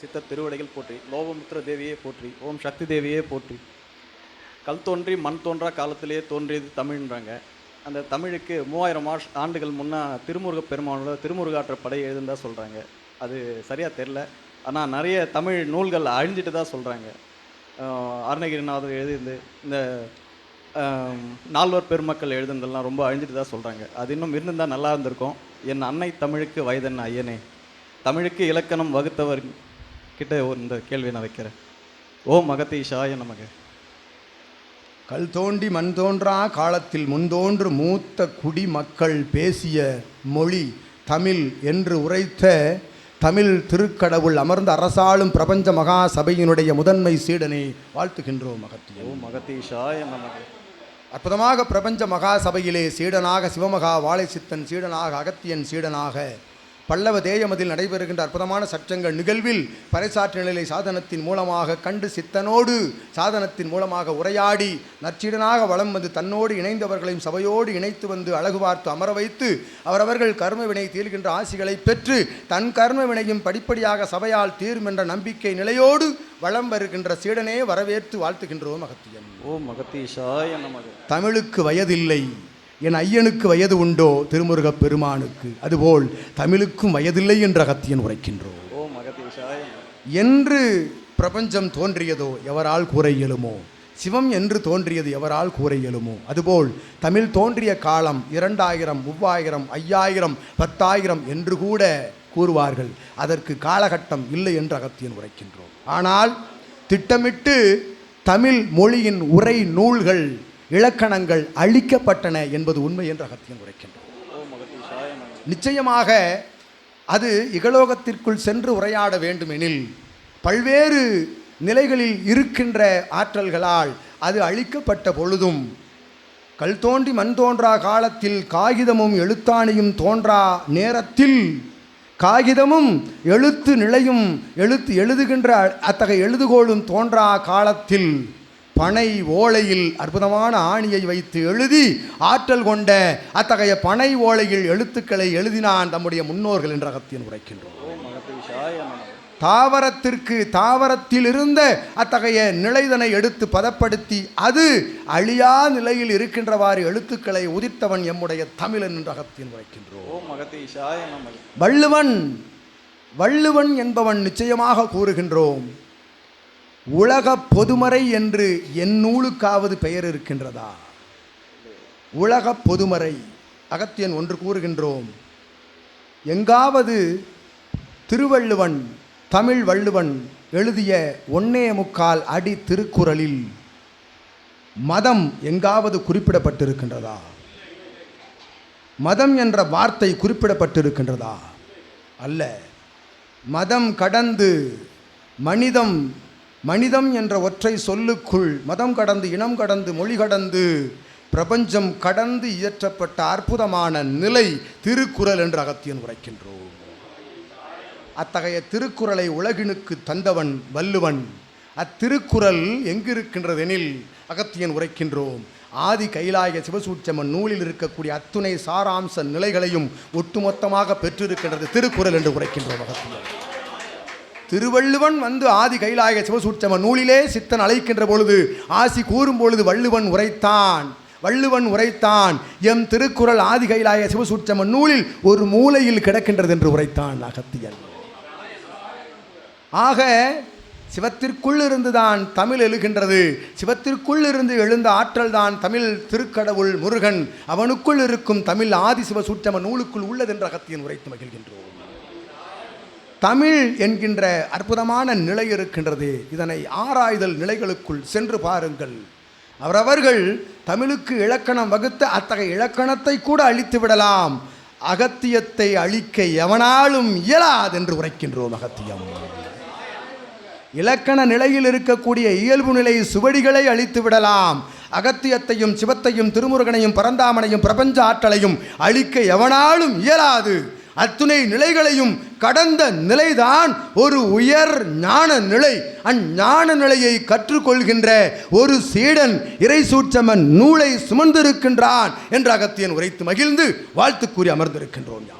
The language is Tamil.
சித்த திருவடைகள் போற்றி. லோபமுத்திர தேவியே போற்றி. ஓம் சக்தி தேவியே போற்றி. கல் தோன்றி மண் தோன்றா காலத்திலேயே தோன்றியது தமிழ்ன்றாங்க. அந்த தமிழுக்கு மூவாயிரம் ஆஷ் ஆண்டுகள் முன்னே திருமுருக பெருமானோட திருமுருகாற்ற படை எழுதுந்தா சொல்கிறாங்க அது சரியாக தெரில ஆனால் நிறைய தமிழ் நூல்கள் அழிஞ்சிட்டு தான் சொல்கிறாங்க அருணகிரிநாதர் எழுதியிருந்து இந்த நால்வர் பெருமக்கள் எழுதுனதெல்லாம் ரொம்ப அழிஞ்சிட்டு தான் சொல்கிறாங்க அது இன்னும் இருந்திருந்தால் நல்லா இருந்திருக்கும். என் அன்னை தமிழுக்கு வயதென்ன ஐயனே? தமிழுக்கு இலக்கணம் வகுத்தவர் கிட்ட இந்த கேள்வி நான் வைக்கிறேன். ஓ மகதீஷாய நமக்கு கல் தோண்டி மண் தோன்றா காலத்தில் முன்தோன்று மூத்த குடி மக்கள் பேசிய மொழி தமிழ் என்று உரைத்த தமிழ் திருக்கடவுள் அமர்ந்த அரசாளும் பிரபஞ்ச மகா சபையினுடைய முதன்மை சீடனை வாழ்த்துகின்றோம் ஓ மகத்தியம் மகதீஷாய நமக்கு அற்புதமாக பிரபஞ்ச மகா சபையிலே சீடனாக சிவமகா வாழைச்சித்தன் சீடனாக அகத்தியன் சீடனாக பல்லவ தேயமதில் நடைபெறுகின்ற அற்புதமான சற்றங்கள் நிகழ்வில் பறைசாற்று நிலை சாதனத்தின் மூலமாக கண்டு சித்தனோடு சாதனத்தின் மூலமாக உரையாடி நற்சீடனாக வலம் வந்து தன்னோடு இணைந்தவர்களையும் சபையோடு இணைத்து வந்து அழகு பார்த்து அமர வைத்து அவரவர்கள் கர்ம வினை தீர்கின்ற ஆசிகளை பெற்று தன் கர்ம வினையும் படிப்படியாக சபையால் தீரும் என்ற நம்பிக்கை நிலையோடு வலம் வருகின்ற சீடனே வரவேற்று வாழ்த்துகின்றோம் அகத்தியன் ஓ நமக்கு தமிழுக்கு வயதில்லை. என் ஐயனுக்கு வயது உண்டோ திருமுருகப் பெருமானுக்கு? அதுபோல் தமிழுக்கும் வயதில்லை என்ற அகத்தியன் உரைக்கின்றோம். என்று பிரபஞ்சம் தோன்றியதோ எவரால் கூற இயலுமோ? சிவம் என்று தோன்றியது எவரால் கூற இயலுமோ? அதுபோல் தமிழ் தோன்றிய காலம் இரண்டாயிரம் மூவாயிரம் ஐயாயிரம் பத்தாயிரம் என்று கூட கூறுவார்கள். அதற்கு காலகட்டம் இல்லை என்று அகத்தியன் உரைக்கின்றோம். ஆனால் திட்டமிட்டு தமிழ் மொழியின் உரை நூல்கள் இலக்கணங்கள் அழிக்கப்பட்டன என்பது உண்மை என்று அகத்தியம் உரைக்கின்றோம் நிச்சயமாக அது இகலோகத்திற்குள் சென்று உரையாட வேண்டுமெனில் பல்வேறு நிலைகளில் இருக்கின்ற ஆற்றல்களால் அது அழிக்கப்பட்ட பொழுதும் கல் தோன்றி மண் தோன்றா காலத்தில் காகிதமும் எழுத்தாணியும் தோன்றா நேரத்தில் காகிதமும் எழுத்து நிலையும் எழுத்து எழுதுகின்ற அத்தகைய எழுதுகோளும் தோன்றா காலத்தில் பனை ஓலையில் அற்புதமான ஆணியை வைத்து எழுதி ஆற்றல் கொண்ட அத்தகைய பனை ஓலையில் எழுத்துக்களை எழுதினான் தம்முடைய முன்னோர்கள் என்ற அகத்தியன் உரைக்கின்றோம். தாவரத்திற்கு தாவரத்தில் இருந்த அத்தகைய நிலைதனை எடுத்து பதப்படுத்தி அது அழியா நிலையில் இருக்கின்றவாறு எழுத்துக்களை உதித்தவன் எம்முடைய தமிழன் என்ற அகத்தியன் உரைக்கின்றோம். வள்ளுவன் வள்ளுவன் என்பவன் நிச்சயமாக கூறுகின்றோம். உலக பொதுமறை என்று என் நூலுக்காவது பெயர் இருக்கின்றதா? உலக பொதுமறை அகத்தியன் ஒன்று கூறுகின்றோம். எங்காவது திருவள்ளுவன் தமிழ் வள்ளுவன் எழுதிய ஒன்னே முக்கால் அடி திருக்குறளில் மதம் எங்காவது குறிப்பிடப்பட்டிருக்கின்றதா? மதம் என்ற வார்த்தை குறிப்பிடப்பட்டிருக்கின்றதா? அல்ல. மதம் கடந்து மனிதம் மனிதம் என்ற ஒற்றை சொல்லுக்குள் மதம் கடந்து இனம் கடந்து மொழி கடந்து பிரபஞ்சம் கடந்து இயற்றப்பட்ட அற்புதமான நிலை திருக்குறள் என்று அகத்தியன் உரைக்கின்றோம். அத்தகைய திருக்குறளை உலகினுக்கு தந்தவன் வல்லுவன் அத்திருக்குறள் எங்கிருக்கின்றதெனில் அகத்தியன் உரைக்கின்றோம். ஆதி கைலாய சிவசூட்சமன் நூலில் இருக்கக்கூடிய அத்துணை சாராம்ச நிலைகளையும் ஒட்டுமொத்தமாக பெற்றிருக்கின்றது திருக்குறள் என்று உரைக்கின்றோம் அகத்தியன் திருவள்ளுவன் வந்து ஆதி கைலாய சிவசூட்சம நூலிலே சித்தன் அழைக்கின்ற பொழுது ஆசி கூறும் பொழுது வள்ளுவன் உரைத்தான். வள்ளுவன் உரைத்தான். எம் திருக்குறள் ஆதி கைலாய சிவசூட்சம நூலில் ஒரு மூலையில் கிடக்கின்றது என்று உரைத்தான் அகத்தியன். ஆக சிவத்திற்குள் இருந்துதான் தமிழ் எழுகின்றது. சிவத்திற்குள் இருந்து எழுந்த ஆற்றல் தான் தமிழ் திருக்கடவுள் முருகன். அவனுக்குள் இருக்கும் தமிழ் ஆதி சிவ சூட்சம நூலுக்குள் உள்ளதென்று அகத்தியன் உரைத்து மகிழ்கின்றோம். தமிழ் என்கின்ற அற்புதமான நிலை இருக்கின்றது. இதனை ஆராய்தல் நிலைகளுக்குள் சென்று பாருங்கள். அவரவர்கள் தமிழுக்கு இலக்கணம் வகுத்த அத்தகைய இலக்கணத்தை கூட அழித்து விடலாம். அகத்தியத்தை அழிக்க எவனாலும் இயலாது என்று உரைக்கின்றோம் அகத்தியம். இலக்கண நிலையில் இருக்கக்கூடிய இயல்பு நிலை சுவடிகளை அழித்து விடலாம். அகத்தியத்தையும் சிவத்தையும் திருமுருகனையும் பரந்தாமனையும் பிரபஞ்ச ஆற்றலையும் அழிக்க எவனாலும் இயலாது. அத்துணை நிலைகளையும் கடந்த நிலைதான் ஒரு உயர் ஞான நிலை அஞ்ஞான நிலையை கற்றுக்கொள்கின்ற ஒரு சீடன் இறை சூட்சமன் நூலை சுமந்திருக்கின்றான் என்று அகத்தியன் உரைத்து மகிழ்ந்து வாழ்த்து கூறி அமர்ந்திருக்கின்றோம் யாம்.